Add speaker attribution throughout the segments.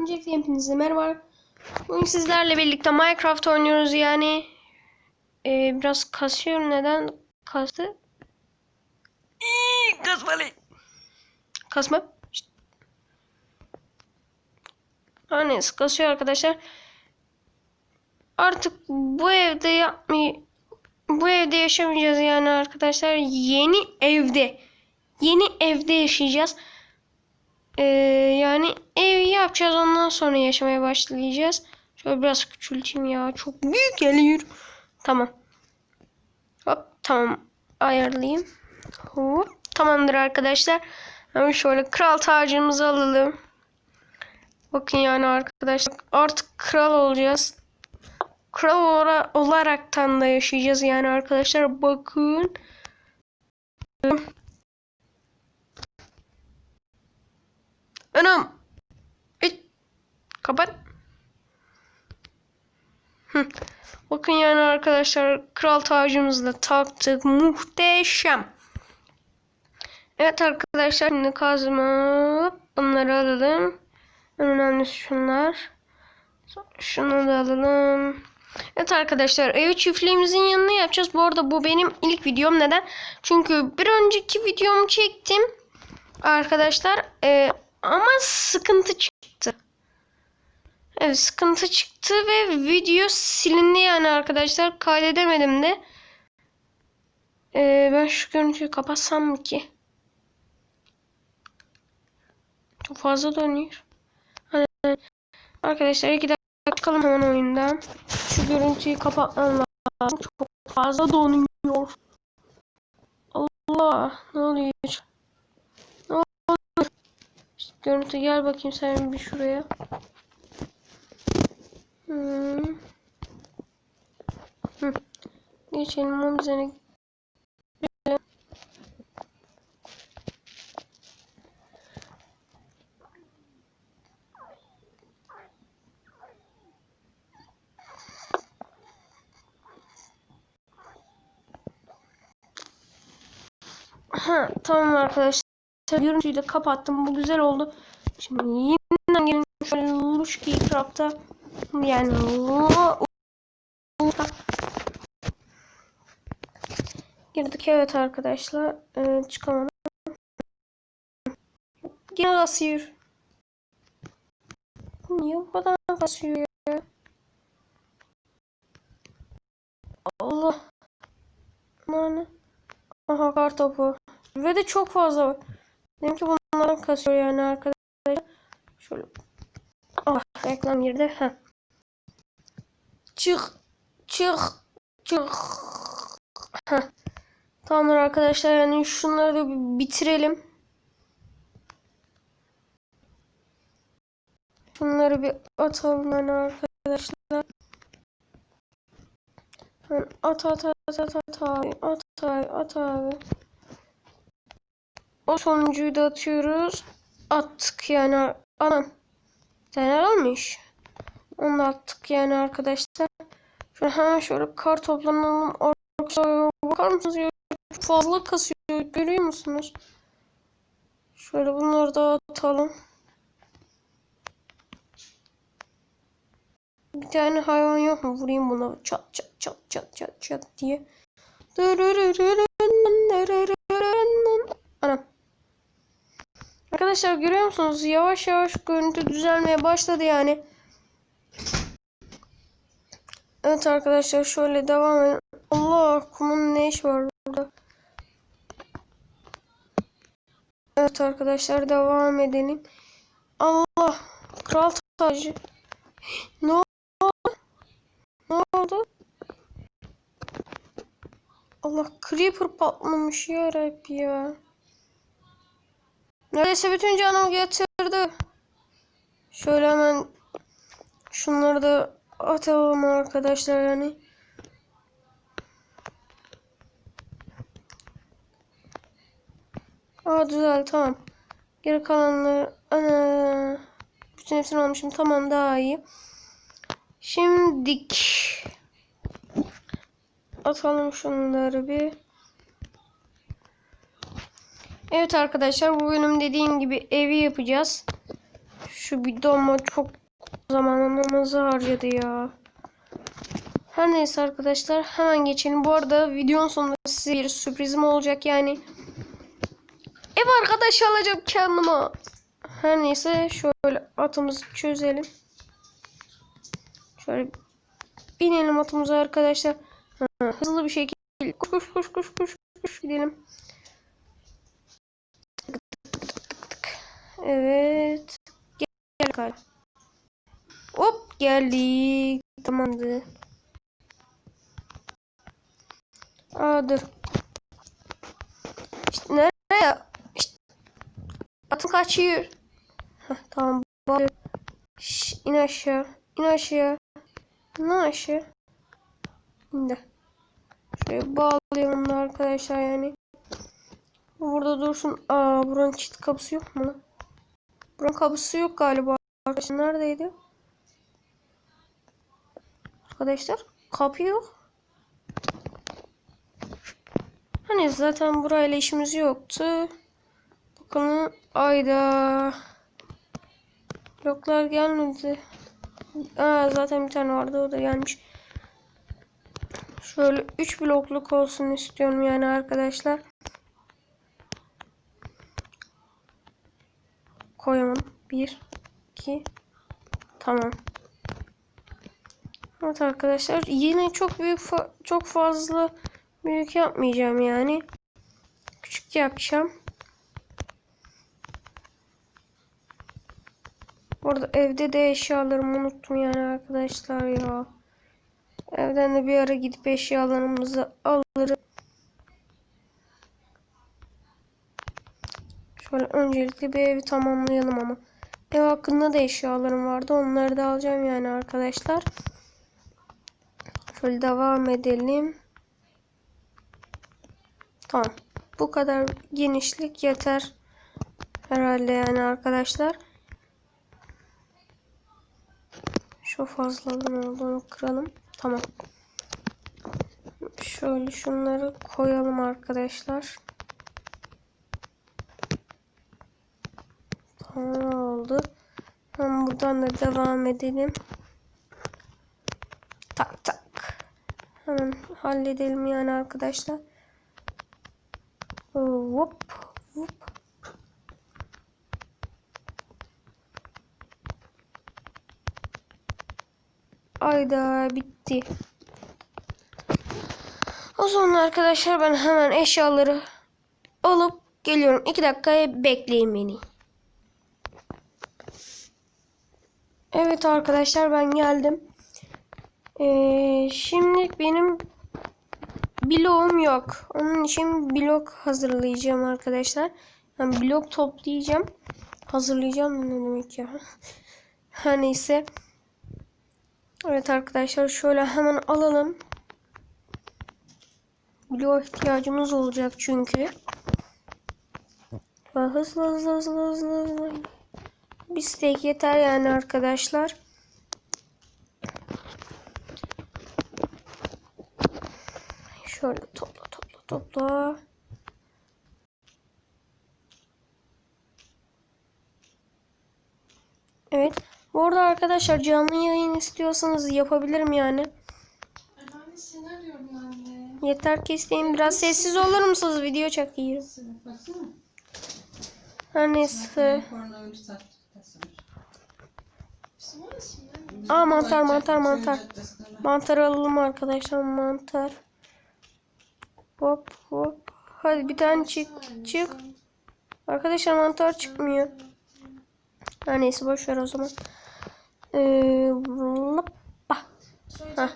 Speaker 1: Öncelikle hepinize merhaba. Bugün sizlerle birlikte Minecraft oynuyoruz yani. Ee, biraz kasıyor. Neden kastı? İyi, Kasmalı. Kasma. Her neyse kasıyor arkadaşlar. Artık bu evde yapmayı bu evde yaşamayacağız yani arkadaşlar. Yeni evde. Yeni evde yaşayacağız. Ee, yani ev yapacağız ondan sonra yaşamaya başlayacağız. Şöyle biraz küçülteyim ya. Çok büyük geliyor. Tamam. Hop tamam. Ayarlayayım. Hop. Tamamdır arkadaşlar. Hemen şöyle kral tacımızı alalım. Bakın yani arkadaşlar artık kral olacağız. Kral ola- olaraktan da yaşayacağız yani arkadaşlar. Bakın. Anam. İt. Kapat. Bakın yani arkadaşlar kral tacımızı da taktık. Muhteşem. Evet arkadaşlar şimdi kazma. Bunları alalım. En önemlisi şunlar. Şunu da alalım. Evet arkadaşlar ev çiftliğimizin yanına yapacağız. Bu arada bu benim ilk videom. Neden? Çünkü bir önceki videomu çektim. Arkadaşlar e, ama sıkıntı çıktı. Evet sıkıntı çıktı ve video silindi yani arkadaşlar. Kaydedemedim de. Ee, ben şu görüntüyü kapatsam mı ki? Çok fazla dönüyor. Hani, arkadaşlar iki dakika bakalım hemen oyundan. Şu görüntüyü kapatmam lazım. Çok fazla donuyor. Allah ne oluyor? Görüntü gel bakayım sen bir şuraya. Hmm. Geçelim mum üzerine. Ha, tamam arkadaşlar. Görüntüyü de kapattım. Bu güzel oldu. Şimdi yeniden gelin. Şöyle Luruşki Craft'a yani girdik. Evet arkadaşlar. Ee, çıkamadım. Gene kasıyor niye bu kadar kasıyor ya? Allah. Aman aha kar topu. Ve de çok fazla var ki bunlardan kasıyor yani arkadaşlar şöyle ah reklam girdi Heh. Çık. Çık. Çık. Heh. Tamamdır arkadaşlar yani şunları da bitirelim. Şunları bir atalım yani arkadaşlar. At at at at at abi. At abi at abi. O sonuncuyu da atıyoruz. Attık yani. Anam. Tane olmuş. Onu da attık yani arkadaşlar. Şöyle hemen şöyle kar toplanalım. Arkadaşlar bakar mısınız ya? Fazla kasıyor. Görüyor musunuz? Şöyle bunları da atalım. Bir tane hayvan yok mu? Vurayım buna. Çat çat çat çat çat çat diye. Anam. Arkadaşlar görüyor musunuz? Yavaş yavaş görüntü düzelmeye başladı yani. Evet arkadaşlar şöyle devam edelim. Allah kumun ne iş var burada? Evet arkadaşlar devam edelim. Allah kral tacı. Ne oldu? Ne oldu? Allah creeper patlamış ya Rabbi ya. Neredeyse bütün canımı getirdi. Şöyle hemen şunları da atalım arkadaşlar yani. Aa güzel tamam. Geri kalanları ana bütün hepsini almışım. Tamam daha iyi. Şimdik atalım şunları bir. Evet arkadaşlar bu bölüm dediğim gibi evi yapacağız. Şu bidonma çok zamanımızı harcadı ya. Her neyse arkadaşlar hemen geçelim. Bu arada videonun sonunda size bir sürprizim olacak yani. Ev arkadaşı alacağım kendime. Her neyse şöyle atımızı çözelim. Şöyle binelim atımıza arkadaşlar. Hızlı bir şekilde koş koş koş koş koş gidelim. Evet. Gel, gel. Hop geldik. Tamamdır. Aa dur. İşte nereye? İşte. Atım kaçıyor. Heh, tamam. Şş, in aşağı. İn aşağı. İn aşağı. İndi. Şöyle bağlayalım da arkadaşlar yani. Burada dursun. Aa buranın çift kapısı yok mu lan? Buranın kapısı yok galiba. Arkadaşlar neredeydi? Arkadaşlar kapı yok. Hani zaten burayla işimiz yoktu. Bakalım ayda bloklar gelmedi. Aa, zaten bir tane vardı o da gelmiş. Şöyle 3 blokluk olsun istiyorum yani arkadaşlar. Koyalım. 1 2 Tamam. Evet arkadaşlar yine çok büyük fa- çok fazla büyük yapmayacağım yani. Küçük yapacağım. Orada evde de eşyalarımı unuttum yani arkadaşlar ya. Evden de bir ara gidip eşyalarımızı alırım. Şöyle öncelikle bir evi tamamlayalım ama. Ev hakkında da eşyalarım vardı. Onları da alacağım yani arkadaşlar. Şöyle devam edelim. Tamam. Bu kadar genişlik yeter. Herhalde yani arkadaşlar. Şu fazlalığın olduğunu kıralım. Tamam. Şöyle şunları koyalım arkadaşlar. Tamam oldu. Hemen buradan da devam edelim. Tak tak. Hemen halledelim yani arkadaşlar. Hop hop. Ayda bitti. O zaman arkadaşlar ben hemen eşyaları alıp geliyorum. 2 dakikaya bekleyin beni. Evet arkadaşlar ben geldim. Ee, şimdi benim bloğum yok. Onun için blok hazırlayacağım arkadaşlar. Yani blok toplayacağım. Hazırlayacağım ne demek ya. Her neyse. Evet arkadaşlar şöyle hemen alalım. Bloğa ihtiyacımız olacak çünkü. Hızlı hızlı hızlı hızlı hızlı. Bir steak yeter yani arkadaşlar. Şöyle topla topla topla. Evet. Bu arada arkadaşlar canlı yayın istiyorsanız yapabilirim yani. Yeter ki isteyin. Biraz sessiz olur musunuz? Video çekiyorum. Her neyse. Aa mantar mantar mantar. Mantar alalım arkadaşlar mantar. Hop hop. Hadi bir tane çık çık. Arkadaşlar mantar çıkmıyor. Her neyse boş ver o zaman. Ee, hoppa.
Speaker 2: Yani.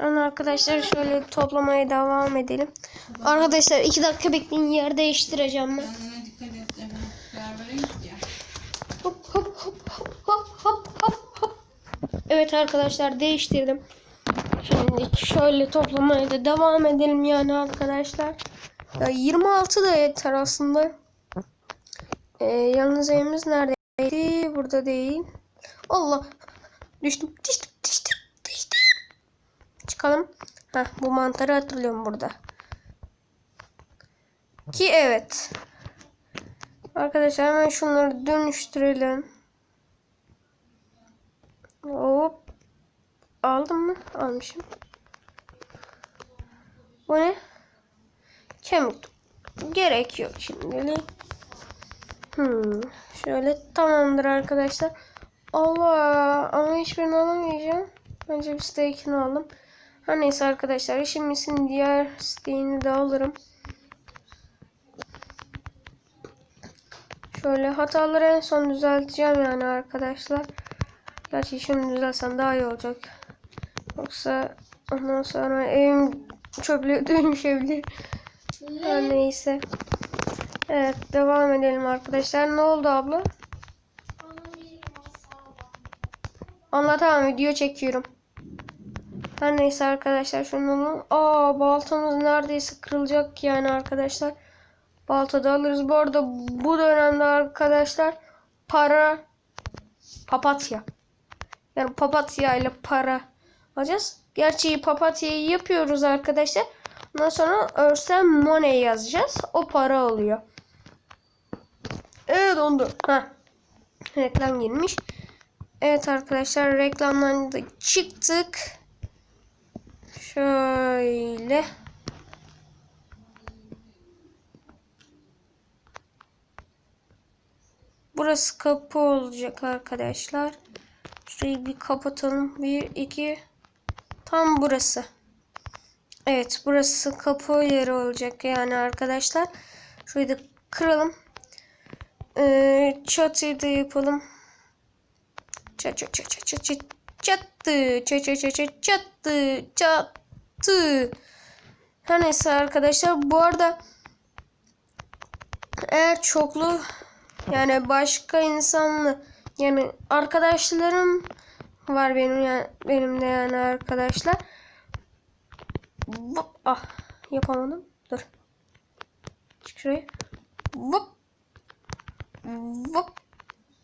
Speaker 1: Yani arkadaşlar şöyle toplamaya devam edelim. Arkadaşlar iki dakika bekleyin yer değiştireceğim ben. Hop hop hop hop hop hop hop. Evet arkadaşlar değiştirdim. Şimdi şöyle toplamaya da devam edelim yani arkadaşlar. Ya 26 da yeter aslında. Ee, yalnız evimiz neredeydi? Burada değil. Allah. Düştüm. Düştüm. Düştüm. Düştüm. Çıkalım. Heh, bu mantarı hatırlıyorum burada. Ki evet. Arkadaşlar hemen şunları dönüştürelim. Hop. Aldım mı? Almışım. Bu ne? Kemik. Gerek yok şimdilik. Hmm. Şöyle tamamdır arkadaşlar. Allah ama hiçbirini alamayacağım. Önce bir steak'ini aldım. Her neyse arkadaşlar işimizin diğer steak'ini de alırım. Şöyle hataları en son düzelteceğim yani arkadaşlar. Gerçi şimdi düzelsem daha iyi olacak. Yoksa ondan sonra evim çöplüğe dönüşebilir. Her neyse. Evet devam edelim arkadaşlar. Ne oldu abla? Anlatamam video çekiyorum. Her neyse arkadaşlar şunu alalım. Aa baltamız neredeyse kırılacak yani arkadaşlar. Balta da alırız. Bu arada bu dönemde arkadaşlar para papatya. Yani papatya ile para alacağız. Gerçi papatyayı yapıyoruz arkadaşlar. Ondan sonra örsen money yazacağız. O para oluyor. Evet dondu. Ha. Reklam girmiş. Evet arkadaşlar reklamdan da çıktık. Şöyle. Burası kapı olacak arkadaşlar. Şurayı bir kapatalım. Bir, iki. Tam burası. Evet burası kapı yeri olacak yani arkadaşlar. Şurayı da kıralım. Ee, çatıyı da yapalım. Çat çat çat çat çat çat çattı çat çat çat çat çattı çattı. Her neyse arkadaşlar bu arada eğer çoklu yani başka insanlı yani arkadaşlarım var benim yani benim de yani arkadaşlar. Vop, ah yapamadım. Dur. Çık şuraya. Vop. Vop.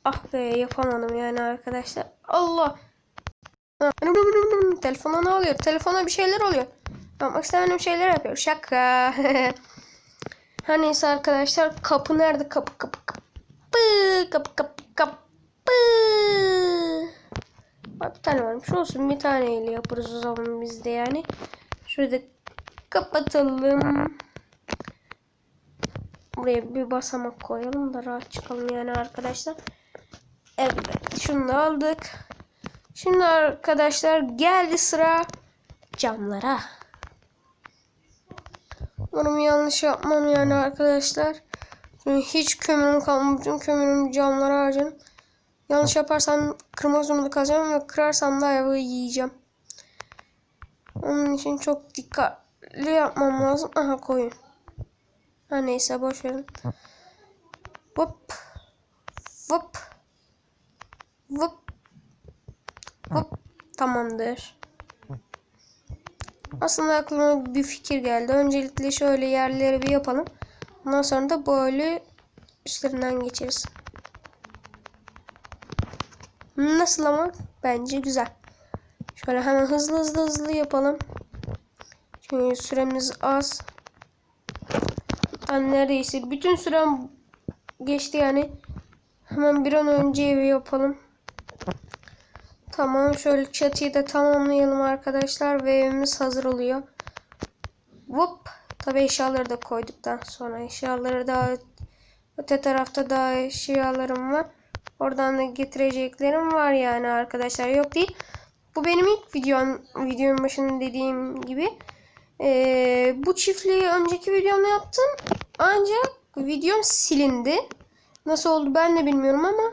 Speaker 1: Ah be yapamadım yani arkadaşlar. Allah. Telefona ne oluyor? Telefona bir şeyler oluyor. Yapmak istemediğim şeyler yapıyor. Şaka. Her neyse arkadaşlar kapı nerede? Kapı kapı kapı. Kapı kapı kapı. Bak bir tane varmış olsun. Bir taneyle yaparız o zaman biz de yani. Şurada kapatalım. Buraya bir basamak koyalım da rahat çıkalım yani arkadaşlar. Evet şunu da aldık. Şimdi arkadaşlar geldi sıra camlara. Umarım yanlış yapmam yani arkadaşlar. Hiç kömürüm kalmadı. Bütün kömürüm camlara harcadım. Yanlış yaparsam kırmak zorunda kalacağım ve kırarsam da ayvağı yiyeceğim. Onun için çok dikkatli yapmam lazım. Aha koyun. Ha neyse boş verin. Hop. Hop. Hop. Hop. Tamamdır. Aslında aklıma bir fikir geldi. Öncelikle şöyle yerleri bir yapalım. Ondan sonra da böyle üstlerinden geçeriz. Nasıl ama? Bence güzel. Şöyle hemen hızlı hızlı hızlı yapalım. Çünkü süremiz az. Ben neredeyse bütün sürem geçti yani. Hemen bir an önce evi yapalım. Tamam şöyle çatıyı da tamamlayalım arkadaşlar ve evimiz hazır oluyor. Hop. Tabi eşyaları da koyduktan sonra eşyaları daha öte tarafta daha eşyalarım var. Oradan da getireceklerim var yani arkadaşlar yok değil. Bu benim ilk videom videonun başında dediğim gibi. Ee, bu çiftliği önceki videomda yaptım. Ancak videom silindi. Nasıl oldu ben de bilmiyorum ama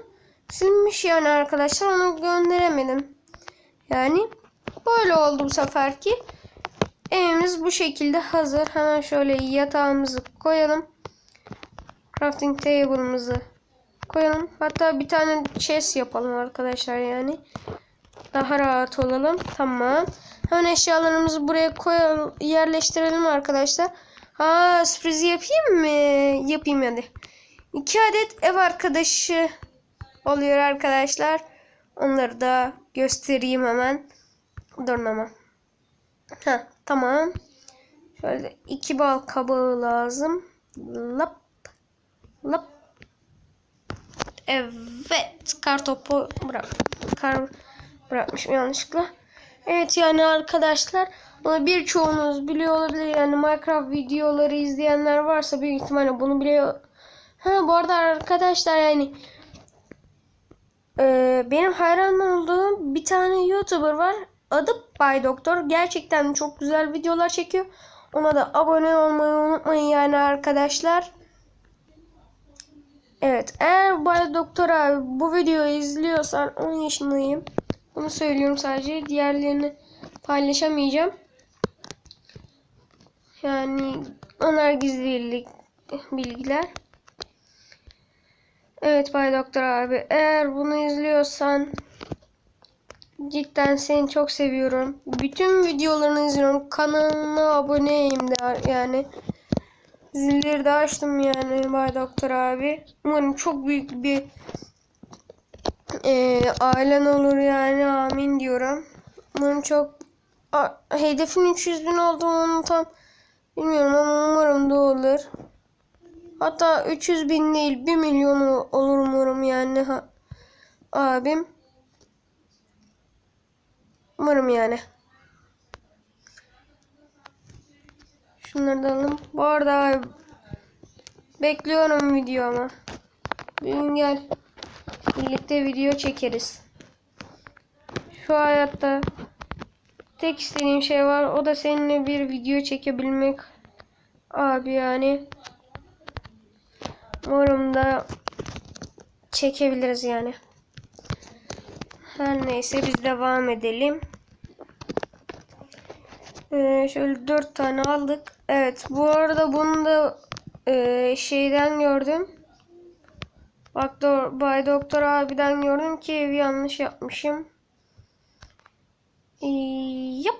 Speaker 1: silinmiş yani arkadaşlar onu gönderemedim. Yani böyle oldu bu seferki. Evimiz bu şekilde hazır. Hemen şöyle yatağımızı koyalım. Crafting table'ımızı koyalım. Hatta bir tane chest yapalım arkadaşlar yani. Daha rahat olalım. Tamam. Hemen eşyalarımızı buraya koyalım, yerleştirelim arkadaşlar. Ha sürpriz yapayım mı? Yapayım hadi. İki adet ev arkadaşı oluyor arkadaşlar. Onları da göstereyim hemen. Durun ama. Ha tamam. Şöyle iki bal kabağı lazım. Lap. Lap. Evet. Kar topu bırak. Kar bırakmışım yanlışlıkla. Evet yani arkadaşlar bunu birçoğunuz biliyor olabilir. Yani Minecraft videoları izleyenler varsa büyük ihtimalle bunu biliyor. Ha bu arada arkadaşlar yani e, benim hayran olduğum bir tane YouTuber var. Adı Bay Doktor. Gerçekten çok güzel videolar çekiyor. Ona da abone olmayı unutmayın yani arkadaşlar. Evet eğer Bay Doktor abi bu videoyu izliyorsan 10 yaşındayım. Bunu söylüyorum sadece. Diğerlerini paylaşamayacağım. Yani onlar gizlilik bilgiler. Evet Bay Doktor abi eğer bunu izliyorsan cidden seni çok seviyorum. Bütün videolarını izliyorum. Kanalına aboneyim de yani. Zilleri de açtım yani Bay Doktor abi. Umarım çok büyük bir e, ailen olur yani amin diyorum. Umarım çok A, hedefin 300 bin olduğunu tam bilmiyorum ama umarım da olur. Hatta 300 bin değil 1 milyon olur umarım yani ha, abim. Umarım yani. Şunları da alalım. Bu arada bekliyorum video ama. Bugün gel. Birlikte video çekeriz. Şu hayatta tek istediğim şey var. O da seninle bir video çekebilmek. Abi yani. Umarım da çekebiliriz yani. Her neyse biz devam edelim. Ee, şöyle dört tane aldık. Evet bu arada bunu da e, şeyden gördüm. Bak do Bay Doktor abiden gördüm ki evi yanlış yapmışım. Ee, yap.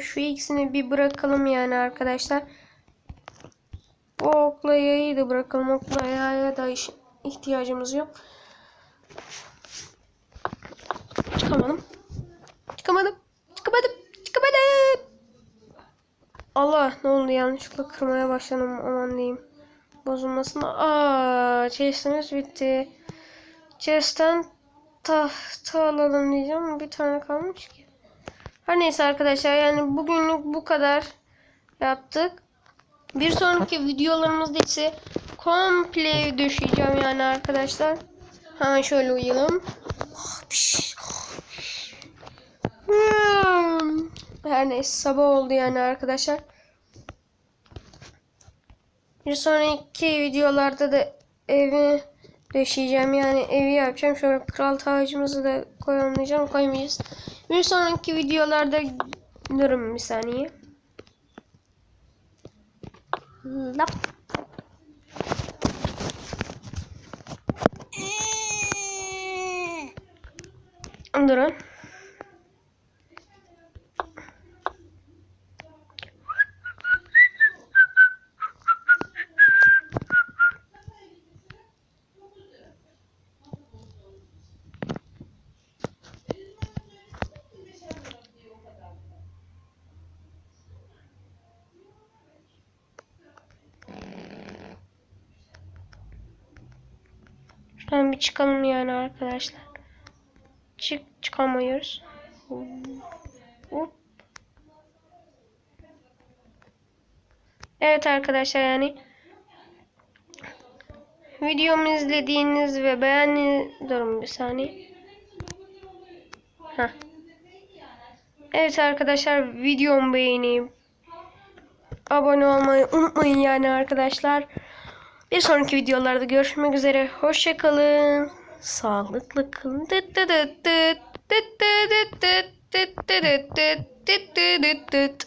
Speaker 1: Şu ikisini bir bırakalım yani arkadaşlar. Bu okla yayı da bırakalım. Okla yaya da ihtiyacımız yok. Çıkamadım. Çıkamadım. Çıkamadım. Çıkamadım. Allah ne oldu yanlışlıkla kırmaya başladım aman diyeyim. Bozulmasın. Aa, chest'imiz bitti. Chest'ten tahta alalım diyeceğim bir tane kalmış ki. Her neyse arkadaşlar yani bugünlük bu kadar yaptık. Bir sonraki videolarımızda ise komple düşeceğim yani arkadaşlar. Hemen şöyle uyuyalım. Hmm. Her neyse sabah oldu yani arkadaşlar. Bir sonraki videolarda da evi döşeyeceğim yani evi yapacağım. Şöyle kral tacımızı da koyalım diyeceğim koymayacağız. Bir sonraki videolarda durun bir saniye. Lap. Durun. Bir çıkalım yani arkadaşlar. Çık çıkamıyoruz. Hop. Evet arkadaşlar yani videomu izlediğiniz ve beğendiğiniz durun bir saniye. Heh. Evet arkadaşlar videomu beğenip abone olmayı unutmayın yani arkadaşlar. Bir sonraki videolarda görüşmek üzere. Hoşçakalın. Sağlıklı kalın. Dıt dıt.